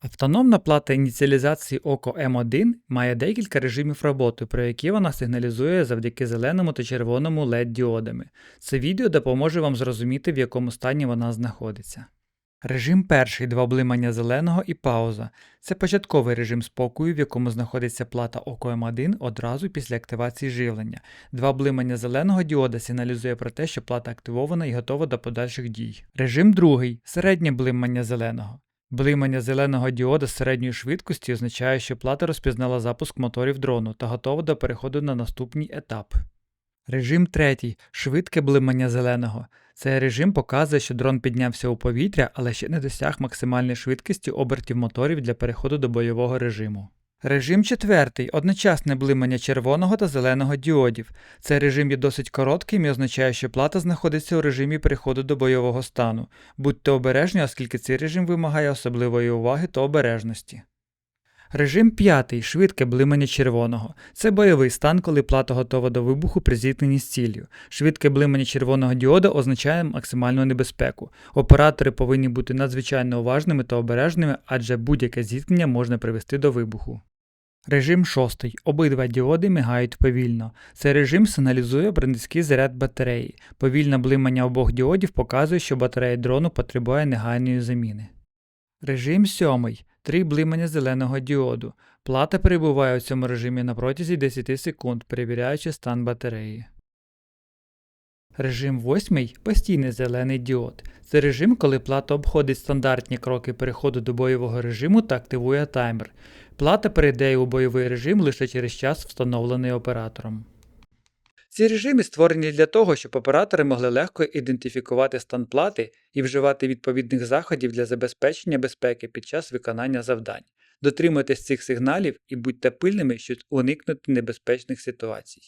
Автономна плата ініціалізації ОКО М1 має декілька режимів роботи, про які вона сигналізує завдяки зеленому та червоному LED-діодами. Це відео допоможе вам зрозуміти, в якому стані вона знаходиться. Режим перший два блимання зеленого і пауза. Це початковий режим спокою, в якому знаходиться плата ОКО М1 одразу після активації живлення. Два блимання зеленого діода сигналізує про те, що плата активована і готова до подальших дій. Режим другий середнє блимання зеленого. Блимання зеленого діода середньої швидкості означає, що плата розпізнала запуск моторів дрону та готова до переходу на наступний етап. Режим третій швидке блимання зеленого. Цей режим показує, що дрон піднявся у повітря, але ще не досяг максимальної швидкості обертів моторів для переходу до бойового режиму. Режим четвертий одночасне блимання червоного та зеленого діодів. Цей режим є досить коротким і означає, що плата знаходиться у режимі переходу до бойового стану. Будьте обережні, оскільки цей режим вимагає особливої уваги та обережності. Режим п'ятий швидке блимання червоного. Це бойовий стан, коли плата готова до вибуху при зіткненні з ціллю. Швидке блимання червоного діода означає максимальну небезпеку. Оператори повинні бути надзвичайно уважними та обережними, адже будь-яке зіткнення можна привести до вибуху. Режим шостий. Обидва діоди мигають повільно. Цей режим сигналізує про низький заряд батареї. Повільне блимання обох діодів показує, що батарея дрону потребує негайної заміни. Режим сьомий. Три блимання зеленого діоду. Плата перебуває у цьому режимі на протязі 10 секунд, перевіряючи стан батареї. Режим восьмий постійний зелений діод. Це режим, коли плата обходить стандартні кроки переходу до бойового режиму та активує таймер. Плата перейде у бойовий режим лише через час, встановлений оператором. Ці режими створені для того, щоб оператори могли легко ідентифікувати стан плати і вживати відповідних заходів для забезпечення безпеки під час виконання завдань. Дотримуйтесь цих сигналів і будьте пильними, щоб уникнути небезпечних ситуацій.